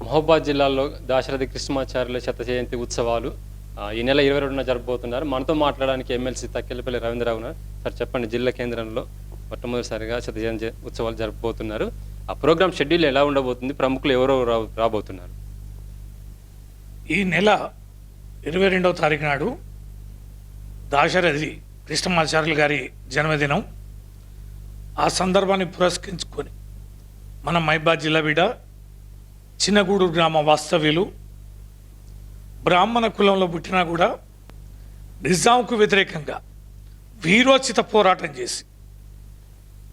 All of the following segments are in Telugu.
మహబూబాద్ జిల్లాలో దాశరథి కృష్ణమాచార్యుల శత జయంతి ఉత్సవాలు ఆ, ఈ నెల ఇరవై రెండున జరపబోతున్నారు మనతో మాట్లాడడానికి ఎమ్మెల్సీ తక్కెలపల్లి రవీంద్రరావు ఉన్నారు. సార్ చెప్పండి జిల్లా కేంద్రంలో మొట్టమొదటిసారిగా శత జయంతి ఉత్సవాలు జరపబోతున్నారు ఆ ప్రోగ్రామ్ షెడ్యూల్ ఎలా ఉండబోతుంది? ప్రముఖులు ఎవరో రాబోతున్నారు? ఈ నెల ఇరవై రెండవ తారీఖు నాడు దాశరథి కృష్ణమాచార్యులు గారి జన్మదినం. ఆ సందర్భాన్ని పురస్కరించుకొని మన మైబాద్ జిల్లా బిడ్డ చిన్నగూడూరు గ్రామ వాస్తవ్యులు బ్రాహ్మణ కులంలో పుట్టినా కూడా నిజాంకు వ్యతిరేకంగా వీరోచిత పోరాటం చేసి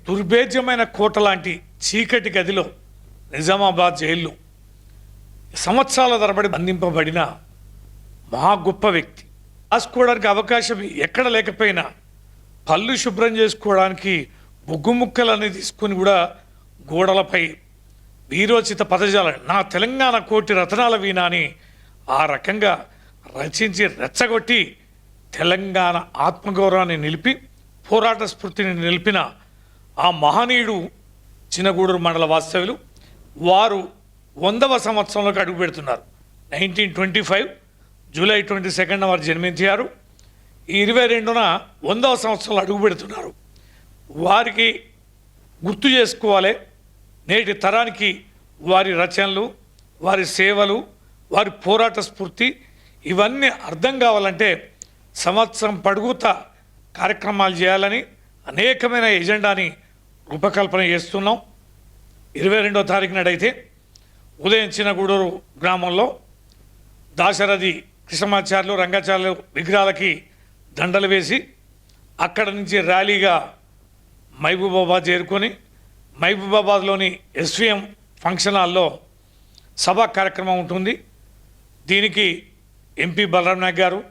దుర్భేద్యమైన కోట లాంటి చీకటి గదిలో నిజామాబాద్ జైలు సంవత్సరాల తరబడి బంధింపబడిన మహా గొప్ప వ్యక్తి. రాసుకోవడానికి అవకాశం ఎక్కడ లేకపోయినా పళ్ళు శుభ్రం చేసుకోవడానికి బొగ్గు ముక్కలన్నీ తీసుకొని కూడా గోడలపై వీరోచిత పదజాల నా తెలంగాణ కోటి రతనాల వీణ అని ఆ రకంగా రచించి రెచ్చగొట్టి తెలంగాణ ఆత్మగౌరవాన్ని నిలిపి పోరాట స్ఫూర్తిని నిలిపిన ఆ మహనీయుడు చిన్నగూడూరు మండల వాస్తవ్యులు. వారు వందవ సంవత్సరంలోకి అడుగు పెడుతున్నారు. Nineteen twenty five July twenty second వారు జన్మించారు ఈ ఇరవై రెండున వందవ సంవత్సరంలో అడుగు పెడుతున్నారు. వారికి గుర్తు చేసుకోవాలి. నేటి తరానికి వారి రచనలు వారి సేవలు వారి పోరాట స్ఫూర్తి ఇవన్నీ అర్థం కావాలంటే సంవత్సరం పడుగుత కార్యక్రమాలు చేయాలని అనేకమైన ఎజెండాని రూపకల్పన చేస్తున్నాం. ఇరవై రెండో తారీఖు నాడైతే ఉదయం చిన్నగూడూరు గ్రామంలో దాశరథి కృష్ణమాచార్యులు రంగాచార్యులు విగ్రహాలకి దండలు వేసి అక్కడ నుంచి ర్యాలీగా మహబూబాబాద్ చేరుకొని మహబూబాబాద్లోని ఎస్విఎం ఫంక్షన్ హాల్లో సభా కార్యక్రమం ఉంటుంది. దీనికి ఎంపీ బలరాం నాయక్ గారు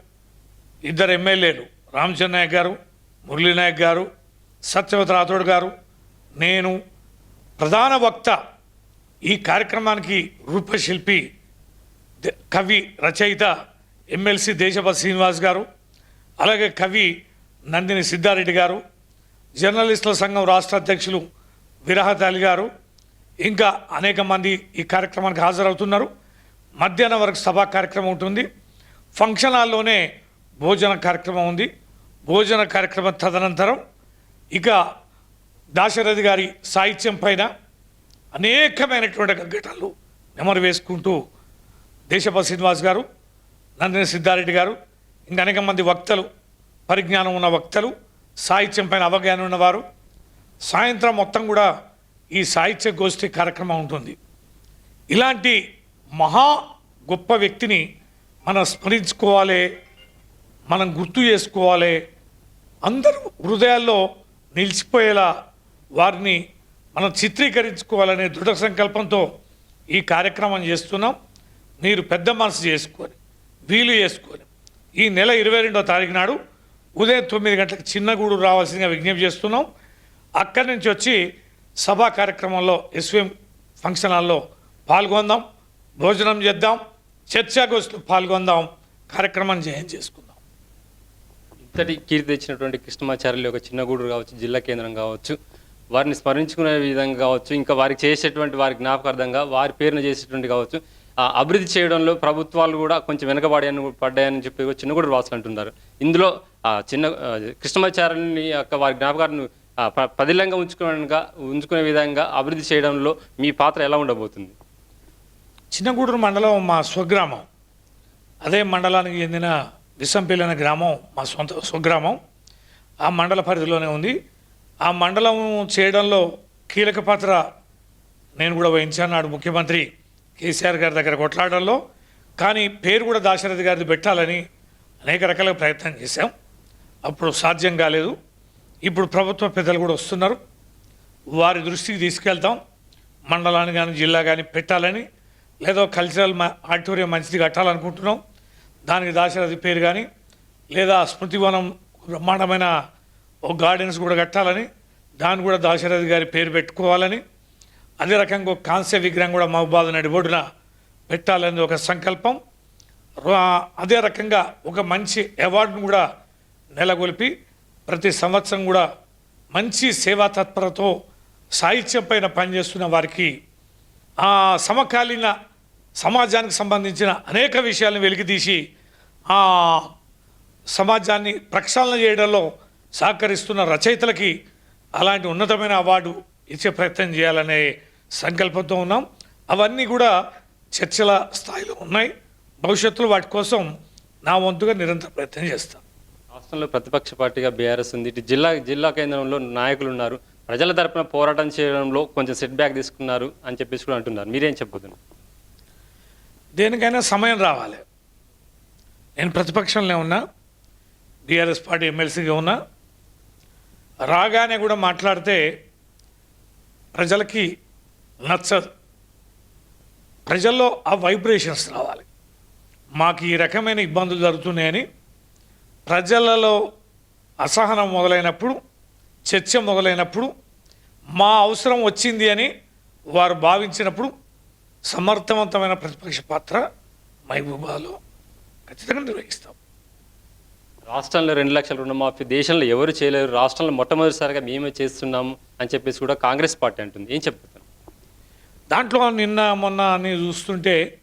ఇద్దరు ఎమ్మెల్యేలు రామచంద్ర నాయక్ గారు మురళీ నాయక్ గారు సత్యవతి రాథోడ్ గారు. నేను ప్రధాన వక్త ఈ కార్యక్రమానికి రూపశిల్పి ద- కవి రచయిత ఎమ్మెల్సీ దేశపతి శ్రీనివాస్ గారు అలాగే కవి నందిని సిద్ధారెడ్డి గారు జర్నలిస్టుల సంఘం రాష్ట్ర అధ్యక్షులు విరహతాలి గారు ఇంకా అనేక మంది ఈ కార్యక్రమానికి హాజరవుతున్నారు. మధ్యాహ్నం వరకు సభా కార్యక్రమం ఉంటుంది. ఫంక్షన్ హాల్లోనే భోజన కార్యక్రమం ఉంది. భోజన కార్యక్రమం తదనంతరం ఇక దాశరథి గారి సాహిత్యం పైన అనేకమైనటువంటి ఘటనలు నెమరు వేసుకుంటూ దేశపతి శ్రీనివాస్ గారు నందిని సిద్ధారెడ్డి గారు ఇంకా అనేక మంది వక్తలు పరిజ్ఞానం ఉన్న వక్తలు సాహిత్యం పైన అవగాహన ఉన్నవారు సాయంత్రం మొత్తం కూడా ఈ సాహిత్య గోష్ఠి కార్యక్రమం ఉంటుంది. ఇలాంటి మహా గొప్ప వ్యక్తిని మనం స్మరించుకోవాలి మనం గుర్తు చేసుకోవాలి అందరూ హృదయాల్లో నిలిచిపోయేలా వారిని మనం చిత్రీకరించుకోవాలనే దృఢ సంకల్పంతో ఈ కార్యక్రమం చేస్తున్నాం. మీరు పెద్ద మనసు చేసుకొని వీలు చేసుకొని ఈ నెల ఇరవై రెండో తారీఖు నాడు ఉదయం తొమ్మిది గంటలకు చిన్నగూడు రావాల్సిందిగా విజ్ఞప్తి చేస్తున్నాం. అక్కడి నుంచి వచ్చి సభా కార్యక్రమంలో ఎస్విఎం ఫంక్షన్ హాల్లో పాల్గొందాం భోజనం చేద్దాం చర్చాగోష్ఠిలో పాల్గొందాం కార్యక్రమాన్ని జయం చేసుకుందాం. ఇంతటి కీర్తి తెచ్చినటువంటి కృష్ణమాచార్యులు యొక్క చిన్నగూడూరు కావచ్చు జిల్లా కేంద్రం కావచ్చు వారిని స్మరించుకునే విధంగా కావచ్చు ఇంకా వారికి చేసేటువంటి వారి జ్ఞాపకార్థంగా వారి పేరున చేసేటువంటి కావచ్చు ఆ అభివృద్ధి చేయడంలో ప్రభుత్వాలు కూడా కొంచెం వెనకబడాయని పడ్డాయని చెప్పి చిన్నగూడు వాసులు అంటున్నారు. ఇందులో చిన్న కృష్ణమాచార్యుని యొక్క వారి జ్ఞాపకాన్ని పదిలంగా ఉంచుకునేగా ఉంచుకునే విధంగా అభివృద్ధి చేయడంలో మీ పాత్ర ఎలా ఉండబోతుంది? చిన్నగూడూరు మండలం మా స్వగ్రామం. అదే మండలానికి చెందిన విసంపల్లి అనే గ్రామం మా సొంత స్వగ్రామం. ఆ మండల పరిధిలోనే ఉంది. ఆ మండలం చేయడంలో కీలక పాత్ర నేను కూడా వహించాను. నాడు ముఖ్యమంత్రి కేసీఆర్ గారి దగ్గర కొట్లాడడంలో. కానీ పేరు కూడా దాశరథి గారిది పెట్టాలని అనేక రకాల ప్రయత్నం చేశాం. అప్పుడు సాధ్యం కాలేదు. ఇప్పుడు ప్రభుత్వ పెద్దలు కూడా వస్తున్నారు. వారి దృష్టికి తీసుకెళ్తాం. మండలాన్ని కానీ జిల్లా కానీ పెట్టాలని లేదా కల్చరల్ మా ఆడిటోరియం మంచిది కట్టాలనుకుంటున్నాం. దానికి దాశరథి పేరు కానీ లేదా స్మృతివనం బ్రహ్మాండమైన ఒక గార్డెన్స్ కూడా కట్టాలని దాన్ని కూడా దాశరథి గారి పేరు పెట్టుకోవాలని అదే రకంగా ఒక కాంస్య విగ్రహం కూడా మహబాద్ నడిబొడ్డున పెట్టాలని ఒక సంకల్పం. అదే రకంగా ఒక మంచి అవార్డును కూడా నెలకొల్పి ప్రతి సంవత్సరం కూడా మంచి సేవా తత్పరతో సాహిత్యం పైన పనిచేస్తున్న వారికి ఆ సమకాలీన సమాజానికి సంబంధించిన అనేక విషయాలను వెలికితీసి ఆ సమాజాన్ని ప్రక్షాళన చేయడంలో సహకరిస్తున్న రచయితలకి అలాంటి ఉన్నతమైన అవార్డు ఇచ్చే ప్రయత్నం చేయాలనే సంకల్పంతో ఉన్నాం. అవన్నీ కూడా చర్చల స్థాయిలో ఉన్నాయి. భవిష్యత్తులో వాటి కోసం నా వంతుగా నిరంతర ప్రయత్నం చేస్తాను. రాష్ట్రంలో ప్రతిపక్ష పార్టీగా బీఆర్ఎస్ ఉంది. ఇటు జిల్లా జిల్లా కేంద్రంలో నాయకులు ఉన్నారు. ప్రజల తరపున పోరాటం చేయడంలో కొంచెం సెట్ బ్యాక్ తీసుకున్నారు అని చెప్పేసి కూడా అంటున్నారు. మీరేం చెప్పబోతున్నారు? దేనికైనా సమయం రావాలి. నేను ప్రతిపక్షంలో ఉన్నా బీఆర్ఎస్ పార్టీ ఎమ్మెల్సీగా ఉన్నా రాగానే కూడా మాట్లాడితే ప్రజలకి నచ్చదు. ప్రజల్లో ఆ వైబ్రేషన్స్ రావాలి. మాకు ఈ రకమైన ఇబ్బందులు జరుగుతున్నాయని ప్రజలలో అసహనం మొదలైనప్పుడు చర్చ మొదలైనప్పుడు మా అవసరం వచ్చింది అని వారు భావించినప్పుడు సమర్థవంతమైన ప్రతిపక్ష పాత్ర మహబూబాలో ఖచ్చితంగా నిర్వహిస్తాం. రాష్ట్రంలో రెండు లక్షల రుణమాఫీ దేశంలో ఎవరు చేయలేరు రాష్ట్రంలో మొట్టమొదటిసారిగా మేమే చేస్తున్నాము అని చెప్పేసి కూడా కాంగ్రెస్ పార్టీ అంటుంది. ఏం చెప్తాను దాంట్లో నిన్న మొన్న అని చూస్తుంటే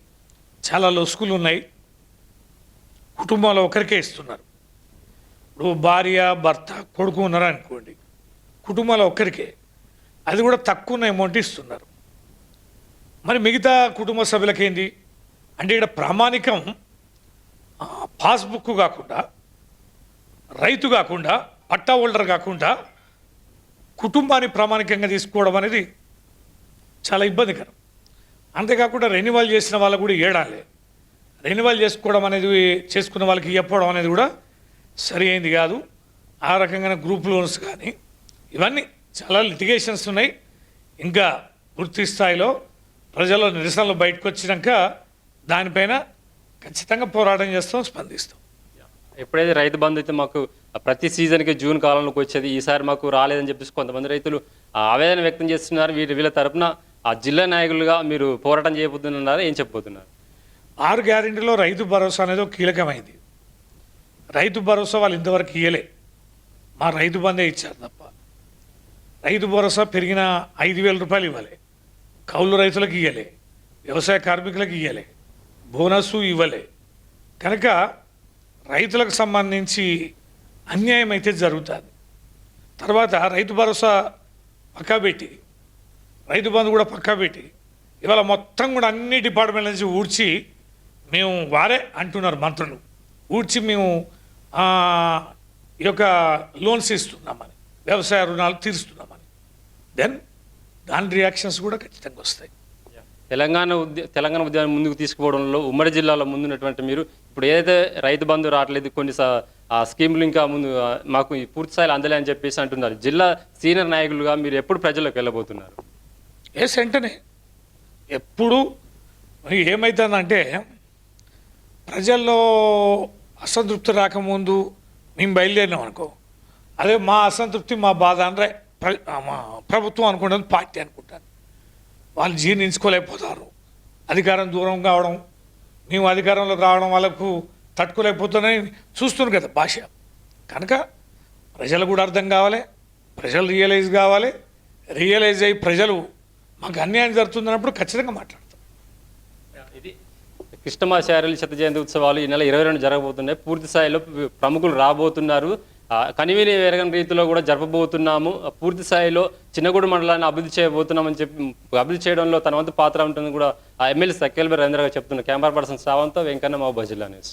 చాలా లొసుకులు ఉన్నాయి. కుటుంబంలో ఒకరికే ఇస్తున్నారు. ఇప్పుడు భార్య భర్త కొడుకు ఉన్నారనుకోండి అనుకోండి ఒక్కరికే. అది కూడా తక్కువ అమౌంట్ ఇస్తున్నారు. మరి మిగతా కుటుంబ సభ్యులకేంది? అంటే ఇక్కడ ప్రామాణికం పాస్బుక్ కాకుండా రైతు కాకుండా పట్టా హోల్డర్ కాకుండా కుటుంబాన్ని ప్రామాణికంగా తీసుకోవడం అనేది చాలా ఇబ్బందికరం. అంతేకాకుండా రెన్యువల్ చేసిన వాళ్ళకు కూడా ఏడాలి రెన్యువల్ చేసుకోవడం అనేది చేసుకున్న వాళ్ళకి చెప్పడం అనేది కూడా సరి అయింది కాదు. ఆ రకంగా గ్రూప్ లోన్స్ కానీ ఇవన్నీ చాలా లిటిగేషన్స్ ఉన్నాయి. ఇంకా పూర్తి స్థాయిలో ప్రజల నిరసనలు బయటకు వచ్చినాక దానిపైన ఖచ్చితంగా పోరాటం చేస్తాం స్పందిస్తాం. ఎప్పుడైతే రైతు బంధు అయితే మాకు ప్రతి సీజన్కి జూన్ కాలంలోకి వచ్చేది ఈసారి మాకు రాలేదని చెప్పేసి కొంతమంది రైతులు ఆవేదన వ్యక్తం చేస్తున్నారు. వీరి వీళ్ళ తరపున ఆ జిల్లా నాయకులుగా మీరు పోరాటం చేయబోతున్నారు ఏం చెప్పబోతున్నారు? ఆరు గ్యారెంటీలో రైతు భరోసా అనేది ఒక కీలకమైంది. రైతు భరోసా వాళ్ళు ఇంతవరకు ఇయ్యలే. మా రైతు బందే ఇచ్చారు తప్ప. రైతు భరోసా పెరిగిన ఐదు వేల రూపాయలు ఇవ్వాలి. కౌలు రైతులకు ఇవ్వలే వ్యవసాయ కార్మికులకు ఇవ్వలే బోనస్ ఇవ్వలే. కనుక రైతులకు సంబంధించి అన్యాయం అయితే జరుగుతుంది. తర్వాత రైతు భరోసా పక్కా పెట్టి రైతు బంధు కూడా పక్కా పెట్టి ఇవాళ మొత్తం కూడా అన్ని డిపార్ట్మెంట్ల నుంచి ఊడ్చి మేము వారే అంటున్నారు మంత్రులు. ఊడ్చి మేము ఈ యొక్క లోన్స్ ఇస్తున్నామని వ్యవసాయ రుణాలు తీరుస్తున్నామని. దెన్ దాని రియాక్షన్స్ కూడా ఖచ్చితంగా వస్తాయి. తెలంగాణ ఉద్య తెలంగాణ ఉద్యమం ముందుకు తీసుకుపోవడంలో ఉమ్మడి జిల్లాలో ముందున్నటువంటి మీరు ఇప్పుడు ఏదైతే రైతు బంధు రావట్లేదు కొన్ని ఆ స్కీములు ఇంకా ముందు మాకు ఈ పూర్తి స్థాయిలో అందలే అని చెప్పేసి అంటున్నారు. జిల్లా సీనియర్ నాయకులుగా మీరు ఎప్పుడు ప్రజలకు వెళ్ళబోతున్నారు? ఎస్ వెంటనే ఎప్పుడు ఏమవుతుందంటే ప్రజల్లో అసంతృప్తి రాకముందు మేము బయలుదేరినాం అనుకో. అదే మా అసంతృప్తి మా బాధ అనరే ప్ర- మా ప్రభుత్వం అనుకుంటుంది పార్టీ అనుకుంటాను వాళ్ళు జీర్ణించుకోలేకపోతారు. అధికారం దూరం కావడం మేము అధికారంలోకి రావడం వాళ్ళకు తట్టుకోలేకపోతున్నారని చూస్తున్నారు కదా భాష. కనుక ప్రజలు కూడా అర్థం కావాలి ప్రజలు రియలైజ్ కావాలి. రియలైజ్ అయ్యి ప్రజలు మాకు అన్యాయం జరుగుతుందన్నప్పుడు ఖచ్చితంగా మాట్లాడతాం. ఇది కృష్ణమాచార్యులు శత జయంతి ఉత్సవాలు ఈ నెల ఇరవై రెండు జరగబోతున్నాయి. పూర్తి స్థాయిలో ప్రముఖులు రాబోతున్నారు. కనివిని వేరగని రీతిలో కూడా జరపబోతున్నాము. పూర్తి స్థాయిలో చిన్నగూడు మండలాన్ని అభివృద్ధి చేయబోతున్నామని చెప్పి అభివృద్ధి చేయడంలో తన వంతు పాత్ర ఉంటుంది కూడా ఆ ఎమ్మెల్యే సక్కేల్బర్ రవీంద్ర గారు చెప్తున్నారు. కెమెరా పర్సన్ శ్రావంతో వెంకన్న మా జిల్లా న్యూస్.